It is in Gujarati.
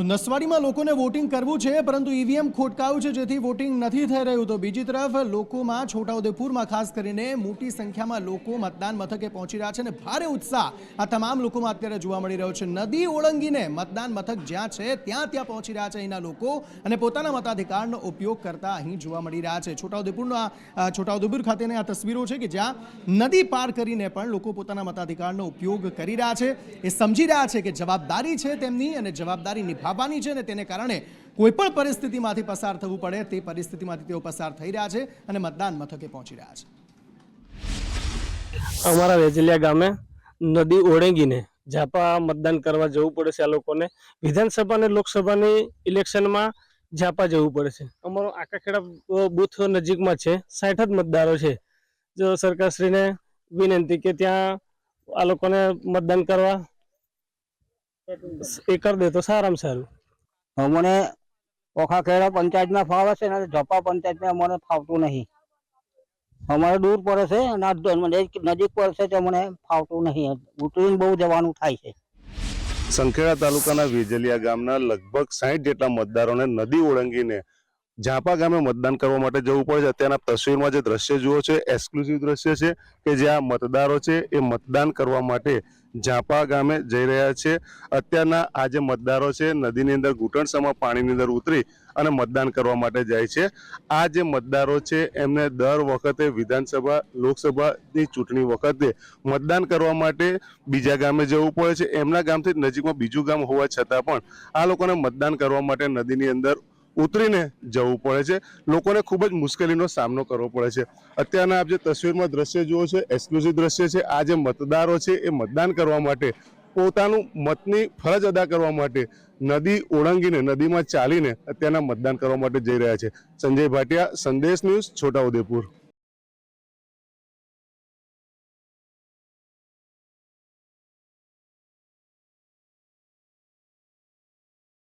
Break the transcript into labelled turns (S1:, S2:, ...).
S1: તો નસવાડીમાં લોકોને વોટિંગ કરવું છે, પરંતુ ઈવીએમ ખોટકાયું છે, જેથી વોટિંગ નથી થઈ રહ્યું. તો બીજી તરફ, લોકોમાં છોટાઉદેપુરમાં ખાસ કરીને મોટી સંખ્યામાં લોકો મતદાન મથકે પહોંચી રહ્યા છે અને ભારે ઉત્સાહ આ તમામ લોકોમાં અત્યારે જોવા મળી રહ્યો છે. નદી ઓળંગીને મતદાન મથક જ્યાં છે, ત્યાં ત્યાં પહોંચી રહ્યા છે અહીંના લોકો અને પોતાના મતાધિકારનો ઉપયોગ કરતા અહીં જોવા મળી રહ્યા છે. છોટાઉદેપુરના છોટાઉદેપુર ખાતેની આ તસવીરો છે કે જ્યાં નદી પાર કરીને પણ લોકો પોતાના મતાધિકારનો ઉપયોગ કરી રહ્યા છે. એ સમજી રહ્યા છે કે જવાબદારી છે તેમની અને જવાબદારી નિભાવવાની છે ને તેને કારણે કોઈ પણ પરિસ્થિતિમાંથી પસાર થવું પડે તે પરિસ્થિતિમાંથી તેઓ પસાર થઈ રહ્યા છે અને મતદાન મથકે પહોંચી રહ્યા છે.
S2: અમારા વેજલિયા ગામે નદી ઓળંગીને ઝાપા મતદાન કરવા જવું પડે છે આ લોકોને. વિધાનસભા અને લોકસભાની ઇલેક્શનમાં ઝાપા જવું પડે છે. અમારો આકાખેડા બુથ નજીકમાં છે, સાઠ જ મતદારો છે. જો સરકારશ્રીને વિનંતી કે ત્યાં આ લોકોને મતદાન કરવા એ કરી દે તો સારામાં સારું.
S3: અમને ઓખા ખેડા પંચાયતમાં ફાવે છે ને ઝપા પંચાયતમાં અમને ફાવતું નહીં. અમારે દૂર પડે છે અને નજીક પડશે તો અમને ફાવતું નહીં. ઉતરીને બહુ જવાનું થાય છે.
S4: સંખેડા તાલુકાના વેજલિયા ગામના લગભગ સાહીઠ જેટલા મતદારોને નદી ઓળંગીને ઝાપા ગામે મતદાન કરવા માટે જવું પડે છે. અત્યારના તસવીરમાં જે દ્રશ્ય જુઓ છે એક્સક્લુઝિવ દ્રશ્ય છે કે જ્યાં મતદારો છે એ મતદાન કરવા માટે ઝાપા ગામે જઈ રહ્યા છે. અત્યારના આ જે મતદારો છે, નદીની અંદર ઘૂંટણસામાં પાણીની અંદર ઉતરી અને મતદાન કરવા માટે જાય છે. આ જે મતદારો છે, એમને દર વખતે વિધાનસભા, લોકસભાની ચૂંટણી વખતે મતદાન કરવા માટે બીજા ગામે જવું પડે છે. એમના ગામથી નજીકમાં બીજું ગામ હોવા છતાં પણ આ લોકોને મતદાન કરવા માટે નદીની અંદર ઉતરીને જવું પડે છે. લોકોને ખૂબ જ મુશ્કેલીનો સામનો કરવો પડે છે. અત્યારના આપ જે તસવીરમાં દ્રશ્ય જુઓ છો, એક્સક્લુઝિવ દ્રશ્ય છે. આ જે મતદારો છે એ મતદાન કરવા માટે, પોતાનું મતની ફરજ અદા કરવા માટે નદી ઓળંગીને, નદીમાં ચાલીને અત્યારના મતદાન કરવા માટે જઈ રહ્યા છે. સંજય ભાટિયા, સંદેશ ન્યૂઝ છોટાઉદેપુર.